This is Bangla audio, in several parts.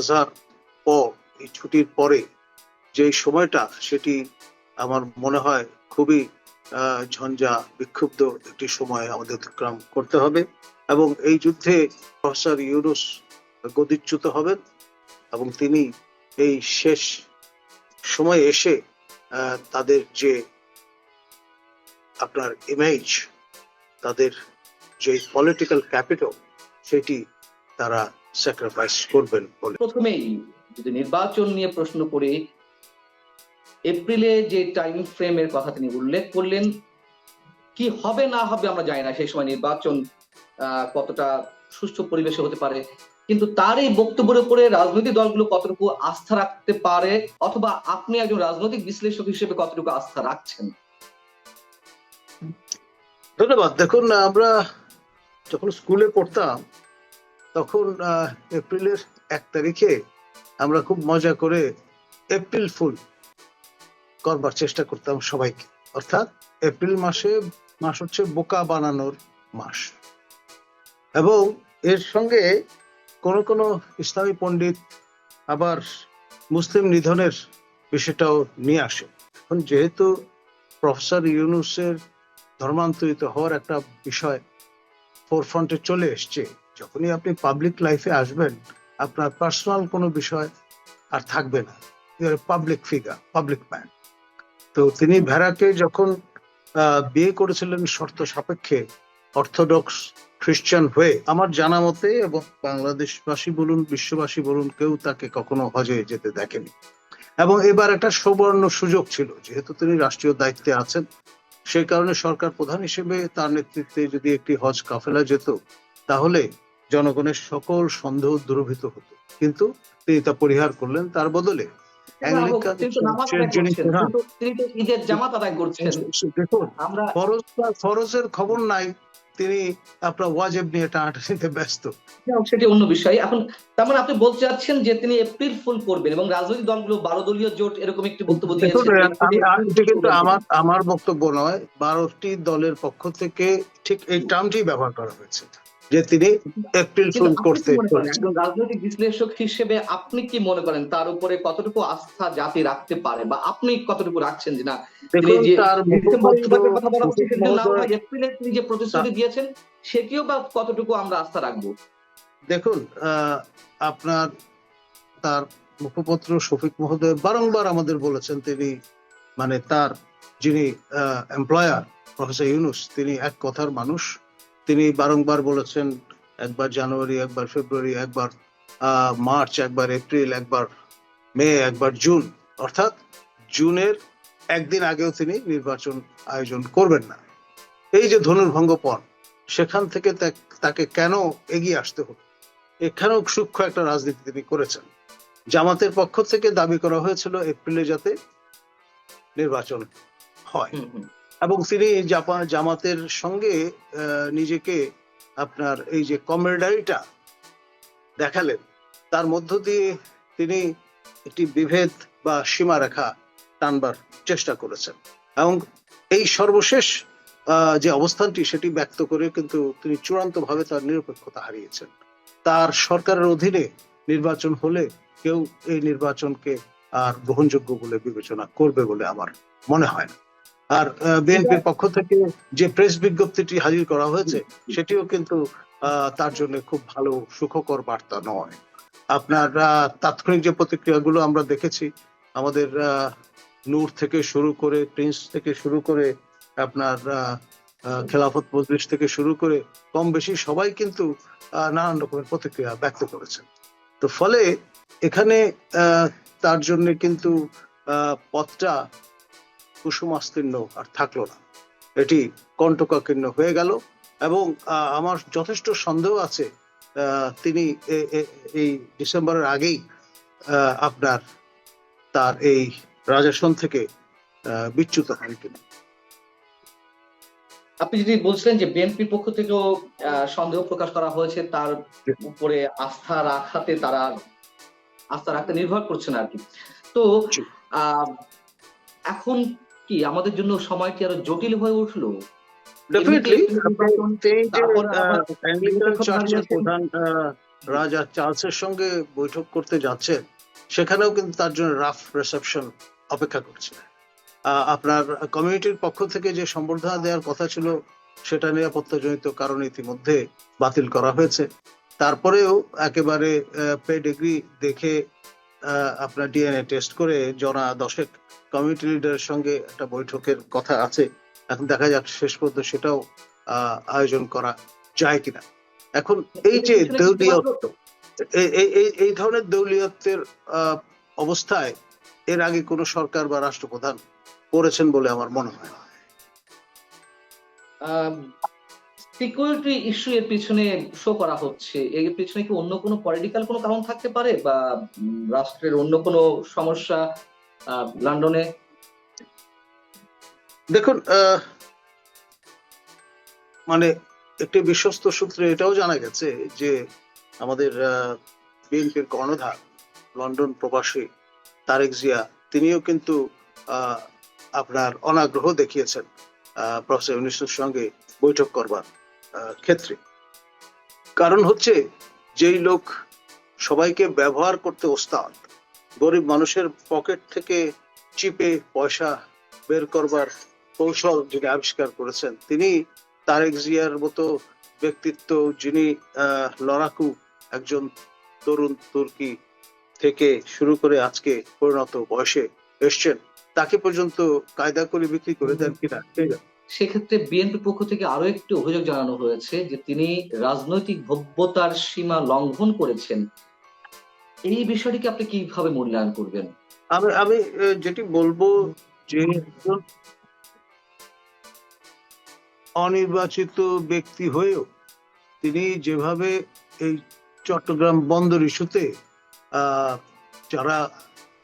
আজহার পর এই ছুটির পরে যে সময়টা সেটি আমার মনে হয় খুবই ঝঞ্ঝা, বিক্ষুব্ধ একটি সময় আমাদের অতিক্রম করতে হবে এবং এই যুদ্ধে প্রফেসর ইউনুস গদিচ্যুত হবেন এবং তিনি এই শেষ সময় এসে তাদের যে আপনার ইমেজ তাদের যে পলিটিক্যাল ক্যাপিটাল সেটি তারা স্যাক্রিফাইস করবেন বলে। প্রথমেই যদি নির্বাচন নিয়ে প্রশ্ন করে এপ্রিলে যে টাইম ফ্রেমের কথা তিনি উল্লেখ করলেন কি হবে না হবে আমরা জানি না সেই সময় নির্বাচন কতটা সুষ্ঠু পরিবেশে হতে পারে। কিন্তু তার এই বক্তব্যের উপরে রাজনৈতিক দলগুলো কতটুকু আস্থা রাখতে পারে অথবা আপনি একজন রাজনৈতিক বিশ্লেষক হিসেবে কতটুকু আস্থা রাখছেন? ধন্যবাদ। দেখুন আমরা যখন স্কুলে পড়তাম তখন এপ্রিলের এক তারিখে আমরা খুব মজা করে এপ্রিল ফুল করবার চেষ্টা করতাম সবাইকে। অর্থাৎ এপ্রিল মাসে, মাস হচ্ছে বোকা বানানোর মাস। এবং এর সঙ্গে কোন কোন ইসলামী পণ্ডিত আবার মুসলিম নিধনের বিষয়টাও নিয়ে আসে। এখন যেহেতু প্রফেসর ইউনুসের ধর্মান্তরিত হওয়ার একটা বিষয় ফোরফ্রন্টে চলে এসছে যখনই আপনি পাবলিক লাইফে আসবেন, আপনার পার্সোনাল কোনো বিষয় আর থাকবে না। পাবলিক ফিগার পাবলিক ম্যান তো তিনি ভেড়াকে যখন বিয়ে করেছিলেন শর্ত সাপেক্ষে অর্থোডক্স খ্রিস্টান হয়ে, আমার জানা মতে এবং বাংলাদেশবাসী বলুন, বিশ্ববাসী বলুন, কেউ তাকে কখনো হজে যেতে দেখেনি। এবং এবার একটা সুবর্ণ সুযোগ ছিল, যেহেতু তিনি রাষ্ট্রীয় দায়িত্বে আছেন সেই কারণে সরকার প্রধান হিসেবে তার নেতৃত্বে যদি একটি হজ কাফেলা যেত, তাহলে জনগণের সকল সন্দেহ দূরভূত হতো। কিন্তু তিনি তা পরিহার করলেন তার বদলে। ফরজের খবর নাই তিনি আপনার ওয়াজেব নিয়ে টানাটানিতে ব্যস্ত। সেটি অন্য বিষয়। এখন তার মানে আপনি বলতে চাচ্ছেন যে তিনি এপ্রিল ফুল করবেন এবং রাজনৈতিক দলগুলো বারো দলীয় জোট এরকম একটি বক্তব্য কিন্তু আমার আমার বক্তব্য নয় বারোটি দলের পক্ষ থেকে ঠিক এই টার্মটি ব্যবহার করা হয়েছে। যে তিনি করতে রাজনৈতিক বিশ্লেষক হিসেবে আপনি কি মনে করেন তার উপরে কতটুকু আস্থা জাতি রাখতে পারে? বা আপনি কতটুকু রাখছেন যে না তিনি দেখুন যে এপ্রিলে তিনি প্রতিশ্রুতি দিয়েছেন সেটিও বা কতটুকু আমরা আস্থা রাখব? দেখুন আহ, আপনার তার মুখপত্র শফিক মহোদয় বারংবার আমাদের বলেছেন তিনি মানে তার যিনি এমপ্লয়ার প্রফেসর ইউনুস তিনি এক কথার মানুষ। তিনি বারংবার বলেছেন, একবার জানুয়ারি, একবার ফেব্রুয়ারি, একবার মার্চ, একবার এপ্রিল, একবার মে, একবার জুন। অর্থাৎ জুনের একদিন আগেও তিনি নির্বাচন আয়োজন করবেন না। এই যে ধনুর্ভঙ্গ পণ সেখান থেকে তাকে কেন এগিয়ে আসতে হলো? এখানেও সূক্ষ্ম একটা রাজনীতি তিনি করেছেন। জামাতের পক্ষ থেকে দাবি করা হয়েছিল এপ্রিলে যাতে নির্বাচন হয়। এবং তিনি জাপা- জামাতের সঙ্গে নিজেকে আপনার এই যে কমরেডারিটা দেখালেন, তার মধ্য দিয়ে তিনি একটি বিভেদ বা সীমারেখা টানবার চেষ্টা করেছেন। এবং এই সর্বশেষ যে অবস্থানটি সেটি ব্যক্ত করে কিন্তু তিনি চূড়ান্তভাবে তার নিরপেক্ষতা হারিয়েছেন। তার সরকারের অধীনে নির্বাচন হলে কেউ এই নির্বাচনকে আর গ্রহণযোগ্য বলে বিবেচনা করবে বলে আমার মনে হয় না। আর বিএনপির পক্ষ থেকে যে প্রেস বিজ্ঞপ্তিটি হাজির করা হয়েছে সেটিও কিন্তু তার জন্য খুব ভালো সুখকর বার্তা নয়। আপনার তাৎক্ষণিক যে প্রতিক্রিয়াগুলো আমরা দেখেছি আমাদের নূর থেকে শুরু করে প্রিন্স থেকে শুরু করে আপনার খেলাফত মজলিস থেকে শুরু করে কম বেশি সবাই কিন্তু নানান রকমের প্রতিক্রিয়া ব্যক্ত করেছেন। তো ফলে এখানে আহ, তার জন্য কিন্তু আহ, পথটা কুসুমাস্তীর্ণ আর থাকল না। এটি কণ্টকাকীর্ণ হয়ে গেল এবং আমার যথেষ্ট সন্দেহ আছে তিনি এই ডিসেম্বরের আগেই আপনার তার এই রাজাসন থেকে বিচ্যুত হন কিনা আপনি যদি বলছিলেন যে বিএনপির পক্ষ থেকেও আহ, সন্দেহ প্রকাশ করা হয়েছে তার উপরে আস্থা রাখাতে তারা আস্থা রাখতে নির্ভর করছেন আর কি। তো আহ, এখন কি আমাদের জন্য সময়টি আরও জটিল হয়ে উঠল? ডেফিনেটলি এমনিতে নির্বাচন, তিনি যে অ্যাংলিকান চার্চের প্রধান আহ, রাজা চার্লসের সঙ্গে বৈঠক করতে যাচ্ছেন সেখানেও কিন্তু তার জন্য রাফ রিসেপশন অপেক্ষা করছে। আপনার কমিউনিটির পক্ষ থেকে যে সম্বর্ধনা দেওয়ার কথা ছিল সেটা নিরাপত্তাজনিত কারণে ইতিমধ্যে বাতিল করা হয়েছে। তারপরেও একেবারে পে ডিগ্রি দেখে আপনার ডিএনএ টেস্ট করে জনা দশেক কমিউনিটি লিডারের সঙ্গে একটা বৈঠকের কথা আছে। এখন দেখা যাক শেষ পর্যন্ত সেটাও আয়োজন করা যায় কিনা। এখন এই যে দেউলিয়ত্ব এই- ধরনের দেউলিয়ত্বের আহ, অবস্থায় এর আগে কোনো সরকার বা রাষ্ট্রপ্রধান করেছেন বলে আমার মনে হয় না। সিকিউরিটি ইস্যু এর পিছনে শো করা হচ্ছে। এর পিছনে কি অন্য কোনো পলিটিক্যাল কোনো কারণ থাকতে পারে? বা রাষ্ট্রের অন্য কোনো সমস্যা লন্ডনে? দেখুন মানে একটি বিশ্বস্ত সূত্রে এটাও জানা গেছে যে আমাদের বিএনপির কর্ণধার, লন্ডন প্রবাসী তারেক জিয়া, তিনিও কিন্তু আপনার অনাগ্রহ দেখিয়েছেন। প্রফেসর ইউনিসের সঙ্গে বৈঠক করবার। ক্ষেত্রে কারণ হচ্ছে, যেই লোক সবাইকে ব্যবহার করতে ওস্তাদ, গরিব মানুষের পকেট থেকে চিপে পয়সা বের করবার কৌশল যিনি আবিষ্কার করেছেন, তিনি তারেক জিয়ার মতো ব্যক্তিত্ব যিনি লড়াকু একজন তরুণ তুর্কি থেকে শুরু করে আজকে পরিণত বয়সে এসছেন, তাকে পর্যন্ত কায়দা করে বিক্রি করে দেন কিনা, কে জানে? সেক্ষেত্রে বিএনপির পক্ষ থেকে আরও একটি অভিযোগ জানানো হয়েছে যে তিনি রাজনৈতিক ভব্যতার সীমা লঙ্ঘন করেছেন। এই বিষয়টিকে আপনি কীভাবে মূল্যায়ন করবেন? আমি যেটি বলব যে অনির্বাচিত ব্যক্তি হয়েও তিনি যেভাবে এই চট্টগ্রাম বন্দর ইস্যুতে যারা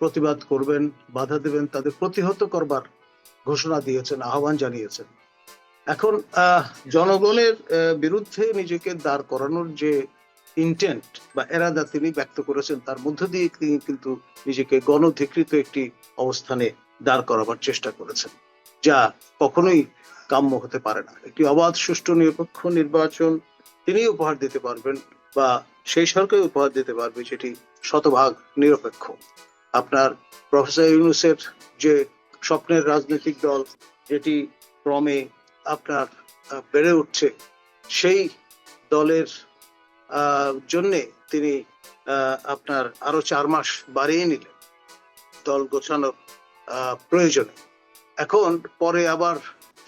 প্রতিবাদ করবেন, বাধা দেবেন, তাদের প্রতিহত করবার ঘোষণা দিয়েছেন, আহ্বান জানিয়েছেন। এখন জনগণের বিরুদ্ধে নিজেকে দাঁড় করানোর যে ইন্টেন্ট বা এরাদা তিনি ব্যক্ত করেছেন, তার মধ্য দিয়ে তিনি কিন্তু নিজেকে গণধিকৃত একটি অবস্থানে দাঁড় করাবার চেষ্টা করেছেন, যা কখনোই কাম্য হতে পারে না। একটি অবাধ, সুষ্ঠু, নিরপেক্ষ নির্বাচন তিনি উপহার দিতে পারবেন বা সেই সরকার উপহার দিতে পারবে, যেটি শতভাগ নিরপেক্ষ। আপনার প্রফেসর ইউনুসের যে স্বপ্নের রাজনৈতিক দল যেটি ক্রমে আপনার বেড়ে উঠছে, সেই দলের জন্য তিনি আপনার আরও চার মাস বাড়িয়ে নিলেন দল গোছানোর প্রয়োজনে। এখন পরে আবার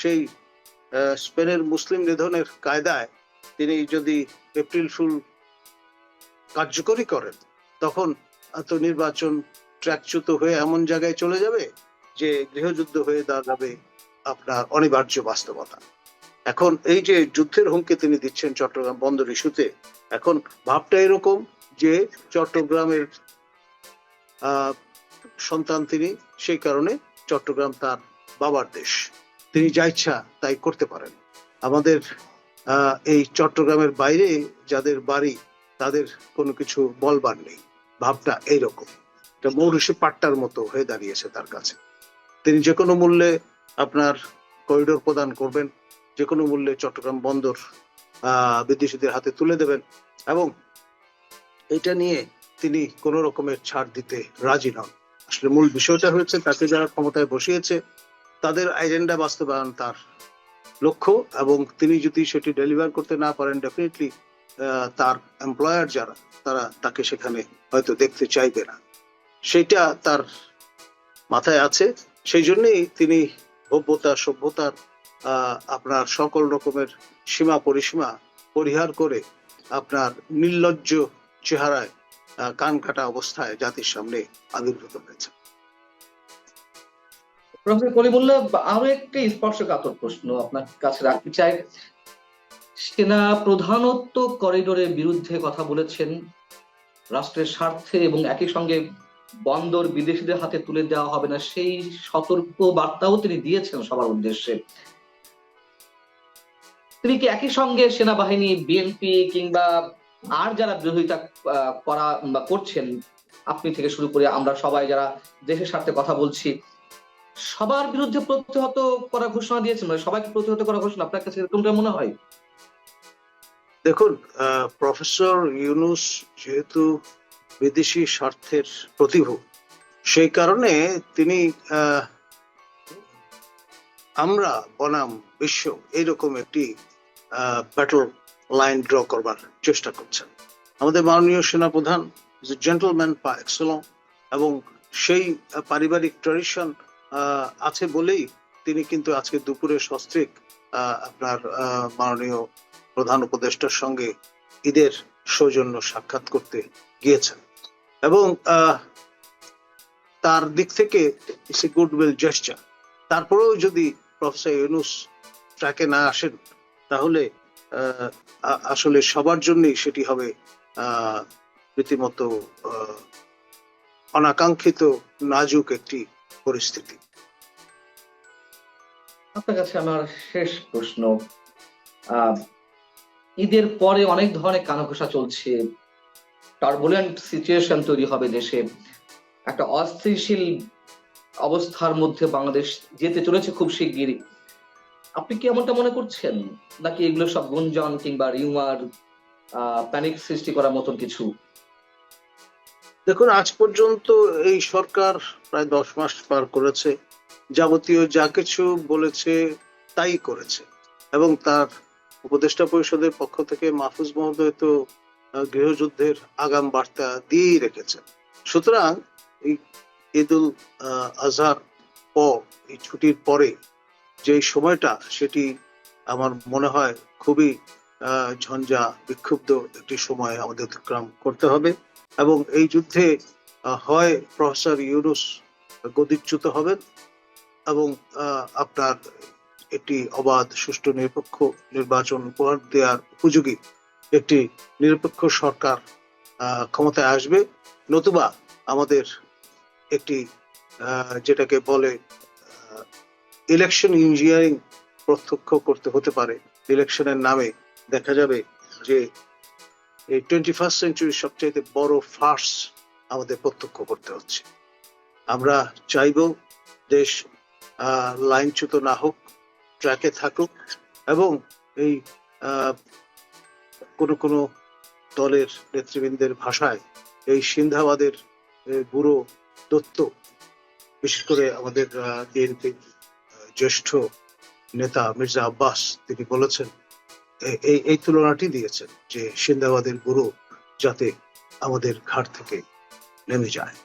সেই স্পেনের মুসলিম নিধনের কায়দায় তিনি যদি এপ্রিল ফুল কার্যকরী করেন, তখন তো নির্বাচন ট্র্যাকচ্যুত হয়ে এমন জায়গায় চলে যাবে? যে গৃহযুদ্ধ হয়ে দাঁড়াবে আপনার অনিবার্য বাস্তবতা। এখন এই যে যুদ্ধের হুমকি তিনি দিচ্ছেন চট্টগ্রাম বন্দর ইস্যুতে, এখন ভাবটা এরকম যে চট্টগ্রামের সন্তান তিনি, সেই কারণে চট্টগ্রাম তার বাবার দেশ। তিনি যা ইচ্ছা তাই করতে পারেন। আমাদের এই চট্টগ্রামের বাইরে যাদের বাড়ি, তাদের কোনো কিছু বলবার নেই। ভাবটা এইরকম। মৌরুষি পাট্টার মতো হয়ে দাঁড়িয়েছে তার কাছে। তিনি যে কোনো মূল্যে আপনার করিডোর প্রদান করবেন, যে কোনো মূল্যে চট্টগ্রাম বন্দর বিদেশিদের হাতে তুলে দেবেন এবং এটা নিয়ে তিনি কোন রকমের ছাড় দিতে রাজি নন। আসলে মূল বিষয়টা হচ্ছে তাকে যারা ক্ষমতায় বসিয়েছে, তাদের এজেন্ডা বাস্তবায়ন তার লক্ষ্য এবং তিনি যদি সেটি ডেলিভার করতে না পারেন ডেফিনেটলি তার এমপ্লয়ার যারা, তারা তাকে সেখানে হয়তো দেখতে চাইবে না। সেটা তার মাথায় আছে। সেই জন্যই তিনি ভব্যতা, সভ্যতার আপনার সকল রকমের সীমা পরিসীমা পরিহার করে আপনার নির্লজ্জ চেহারায় কান কাটা অবস্থায় জাতির সামনে আবির্ভূত হয়েছে আরও একটি স্পর্শকাতর প্রশ্ন আপনার কাছে রাখতে চাই। সেনা প্রধানত্ব করিডোরের বিরুদ্ধে কথা বলেছেন, রাষ্ট্রের স্বার্থে এবং একই সঙ্গে বন্দর বিদেশিদের হাতে তুলে দেওয়া হবে না, সেই সতর্ক বার্তাও তিনি দিয়েছেন সবার উদ্দেশ্যে। তিনি কি একই সঙ্গে সেনাবাহিনী, বিএনপি কিংবা আর যারা বিরোধিতা করা বা করছেন, আপনি থেকে শুরু করে আমরা সবাই যারা দেশের স্বার্থে কথা বলছি, সবার বিরুদ্ধে প্রতিহত করা ঘোষণা দিয়েছেন মানে সবাইকে প্রতিহত করা ঘোষণা, আপনার কাছে এরকমটা মনে হয়? দেখুন প্রফেসর ইউনুস যেহেতু বিদেশি স্বার্থের প্রতিভু। সেই কারণে তিনি আমরা বনাম বিশ্ব এইরকম একটি ব্যাটল লাইন ড্র করবার চেষ্টা করছেন। আমাদের মাননীয় সেনাপ্রধান জেন্টলম্যান পা এক্সেলন এবং সেই পারিবারিক ট্রেডিশন আছে বলেই তিনি কিন্তু আজকে দুপুরে সস্ত্রিক আপনার মাননীয় প্রধান উপদেষ্টার সঙ্গে ঈদের সৌজন্য সাক্ষাৎ করতে গিয়েছেন। এবং তার দিক থেকে it's a goodwill gesture তারপরেও যদি প্রফেসর ইউনুস ট্র্যাকে না আসেন, তাহলে আসলে সবার জন্যই সেটি হবে রীতিমতো অনাকাঙ্ক্ষিত, নাজুক একটি পরিস্থিতি। আপনার কাছে আমার শেষ প্রশ্ন। ঈদের পরে অনেক ধরনের কানাঘোষা চলছে। টার্বুলেন্ট সিচুয়েশন তৈরি হবে দেশে। একটা অস্থিতিশীল অবস্থার মধ্যে বাংলাদেশ যেতে চলেছে খুব শিগগিরই। আপনি কি এমনটা মনে করছেন? নাকি এগুলো সব গুঞ্জন কিংবা রিউমার প্যানিক সৃষ্টি করার মতন কিছু? দেখুন, আজ পর্যন্ত এই সরকার প্রায় দশ মাস পার করেছে। যাবতীয় যা কিছু বলেছে তাই করেছে। এবং তার উপদেষ্টা পরিষদের পক্ষ থেকে মাহফুজ মহোদয় তো গৃহযুদ্ধের আগাম বার্তা দিয়েই রেখেছেন। সুতরাং এই ঈদুল আজহার পর, এই ছুটির পরে যে সময়টা, সেটি আমার মনে হয় খুবই ঝঞ্ঝা, বিক্ষুব্ধ একটি সময় আমাদের অতিক্রম করতে হবে এবং এই যুদ্ধে হয় প্রফেসর ইউনুস গদিচ্যুত হবেন এবং আপনার একটি অবাধ, সুষ্ঠু, নিরপেক্ষ নির্বাচন উপহার দেওয়ার উপযোগী একটি নিরপেক্ষ সরকার ক্ষমতায় আসবে। নতুবা আমাদের একটি যেটাকে বলে ইলেকশন ইঞ্জিনিয়ারিং প্রত্যক্ষ করতে হতে পারে। ইলেকশনের নামে দেখা যাবে যে এই টোয়েন্টি ফার্স্ট সেঞ্চুরির সবচাইতে বড় ফার্স আমাদের প্রত্যক্ষ করতে হচ্ছে। আমরা চাইব দেশ লাইনচ্যুত না হোক, ট্র্যাকে থাকুক এবং এই কোনো কোনো দলের নেতৃবৃন্দের ভাষায় এই সিন্ধাবাদের বুড়ো দত্ত, বিশেষ করে আমাদের বিএনপি জ্যেষ্ঠ নেতা মির্জা আব্বাস, তিনি বলেছেন এই এই তুলনাটি দিয়েছেন যে সিন্দাবাদের গুরু যাতে আমাদের ঘাট থেকে নেমে যায়,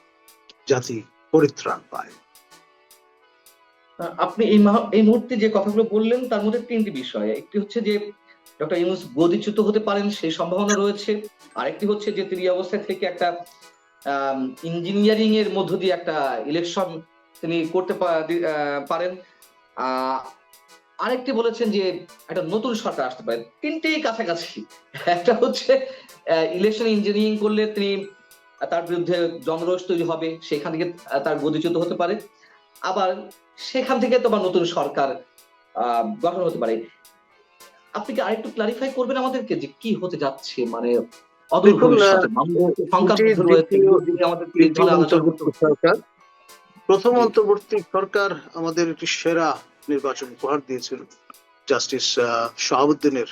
জাতি পরিত্রাণ পায়। আপনি এই মুহূর্তে যে কথাগুলো বললেন, তার মধ্যে তিনটি বিষয়। একটি হচ্ছে যে ডক্টর ইউনুস গদিচ্যুত হতে পারেন, সেই সম্ভাবনা রয়েছে। আরেকটি হচ্ছে যে তিনি অবস্থায় থেকে একটা ইঞ্জিনিয়ারিং এর মধ্য দিয়ে একটা ইলেকশন তিনি করতে পারেন। আরেকটি বলেছেন যে একটা নতুন সরকার আসতে পারে। তিনটেই কাছাকাছি। একটা হচ্ছে ইলেকশন ইঞ্জিনিয়ারিং করলে তিনি তার বিরুদ্ধে জনরোষ তৈরি হবে, সেখান থেকে তার গদিচ্যুত হতে পারে। আবার সেখান থেকে তোমার নতুন সরকার গঠন হতে পারে। আপনি কি আরেকটু ক্লারিফাই করবেন আমাদেরকে যে কি হতে যাচ্ছে? মানে প্রথম অন্তর্বর্তী সরকার আমাদের একটি সেরা নির্বাচন উপহার দিয়েছিল জাস্টিস শাহাবুদ্দিনের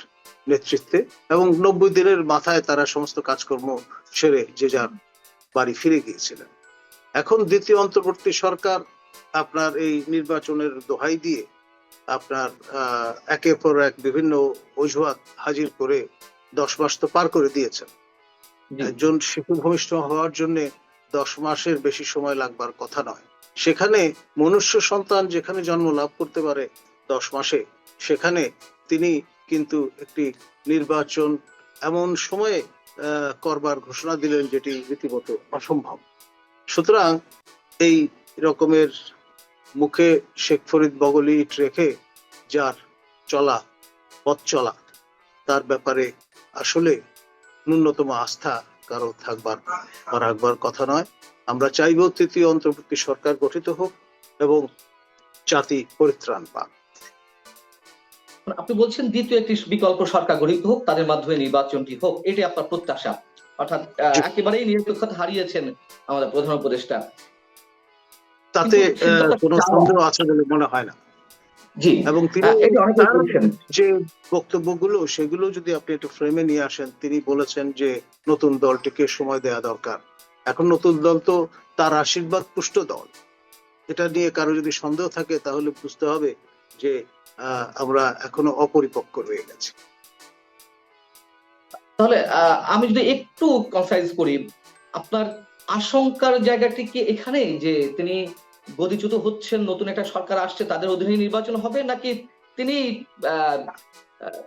নেতৃত্বে এবং নব্বই দিনের মাথায় তারা সমস্ত কাজকর্ম সেরে যে যার বাড়ি ফিরে গিয়েছিলেন। এখন দ্বিতীয় অন্তর্বর্তী সরকার আপনার এই নির্বাচনের দোহাই দিয়ে আপনার একের পর এক বিভিন্ন অজুহাত হাজির করে দশ মাস তো পার করে দিয়েছেন। একজন শিশু ভূমিষ্ঠ হওয়ার জন্য দশ মাসের বেশি সময় লাগবার কথা নয়। সেখানে মনুষ্য সন্তান যেখানে জন্ম লাভ করতে পারে দশ মাসে সেখানে তিনি কিন্তু একটি নির্বাচন এমন সময়ে আহ, করবার ঘোষণা দিলেন যেটি রীতিমতো অসম্ভব। সুতরাং এই রকমের মুখে শেখ ফরিদ বগলি ইট রেখে যার চলা পথ চলা তার ব্যাপারে আসলে ন্যূনতম আস্থা কারও থাকবার বা রাখবার কথা নয়। আমরা চাইব তৃতীয় অন্তর্বর্তী সরকার গঠিত হোক এবং জাতি পরিত্রাণ পাক। আপনি বলছেন দ্বিতীয় একটি বিকল্প সরকার গঠিত হোক তাদের মাধ্যমে নির্বাচনটি হোক এটি আপনার প্রত্যাশা। অর্থাৎ একেবারেই নিরপেক্ষতা হারিয়েছেন আমাদের প্রধান উপদেষ্টা। তাতে কোনো সন্দেহ আছে বলে মনে হয় না। জি। এবং তিনি যে বক্তব্যগুলো সেগুলো যদি আপনি একটু ফ্রেমে নিয়ে আসেন তিনি বলেছেন যে নতুন দলটিকে সময় দেওয়া দরকার। এখন নতুন দল তো তার আশীর্বাদ পুষ্ট দল। এটা নিয়ে কারও যদি সন্দেহ থাকে তাহলে বুঝতে হবে যে আহ, আমরা এখনও অপরিপক্ক রয়ে গেছি। তাহলে আহ, আমি যদি একটু কনসাইজ করি আপনার আশঙ্কার জায়গাটি কি এখানে যে তিনি গদিচ্যুত হচ্ছেন, নতুন একটা সরকার আসছে, তাদের অধীনে নির্বাচন হবে নাকি তিনি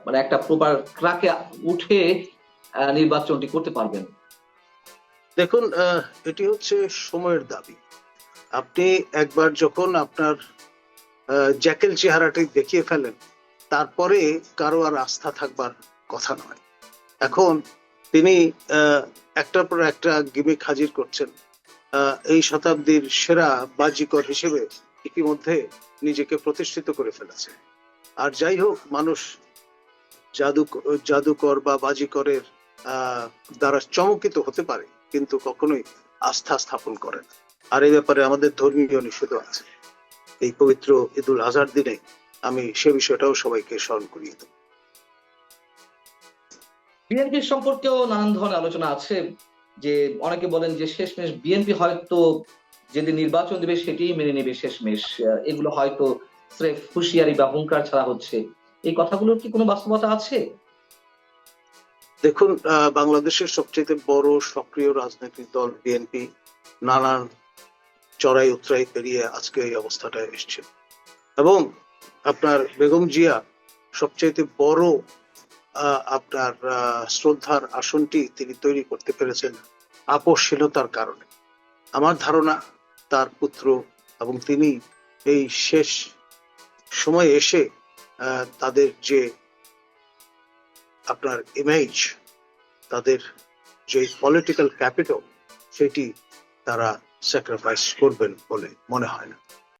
মানে একটা প্রপার ট্রাকে উঠে নির্বাচনটি করতে পারবেন? দেখুন এটি হচ্ছে সময়ের দাবি। আপনি একবার যখন আপনার জ্যাকেল চেহারাটি দেখিয়ে ফেলেন, তারপরে কারও আর আস্থা থাকবার কথা নয়। এখন তিনি একটার পর একটা গিমিক হাজির করছেন। এই শতাব্দীর সেরা বাজিকর হিসেবে ইতিমধ্যে নিজেকে প্রতিষ্ঠিত করে ফেলেছে। আর যাই হোক, মানুষ জাদু জাদুকর বা বাজিকরের দ্বারা চমকিত হতে পারে, কিন্তু কখনোই আস্থা স্থাপন করে না। আর এই ব্যাপারে আমাদের ধর্মীয় নিষেধ আছে। এই পবিত্র ঈদুল আজহার দিনে আমি সে বিষয়টাও সবাইকে স্মরণ করিয়ে দেব। বিএনপির সম্পর্কেও নানান ধরনের আলোচনা আছে। যে অনেকে বলেন যে শেষমেশ বিএনপি হয়তো যেদিন নির্বাচন দেবে সেটিই মেনে নেবে শেষমেশ। এগুলো হয়তো স্রেফ হুঁশিয়ারি বা হুঙ্কার ছাড়া হচ্ছে। এই কথাগুলোর কি কোনো বাস্তবতা আছে? দেখুন বাংলাদেশের সবচেয়ে বড় সক্রিয় রাজনৈতিক দল বিএনপি নানান চড়াই উতরাই পেরিয়ে আজকে এই অবস্থাটায় এসছে। এবং আপনার বেগম জিয়া সবচাইতে বড় আপনার শ্রদ্ধার আসনটি তিনি তৈরি করতে পেরেছেন আপসশীলতার কারণে। আমার ধারণা, তার পুত্র এবং তিনি এই শেষ সময়ে এসে তাদের যে আপনার ইমেজ তাদের যে পলিটিক্যাল ক্যাপিটাল সেটি তারা স্যাক্রিফাইস করবেন বলে মনে হয় না।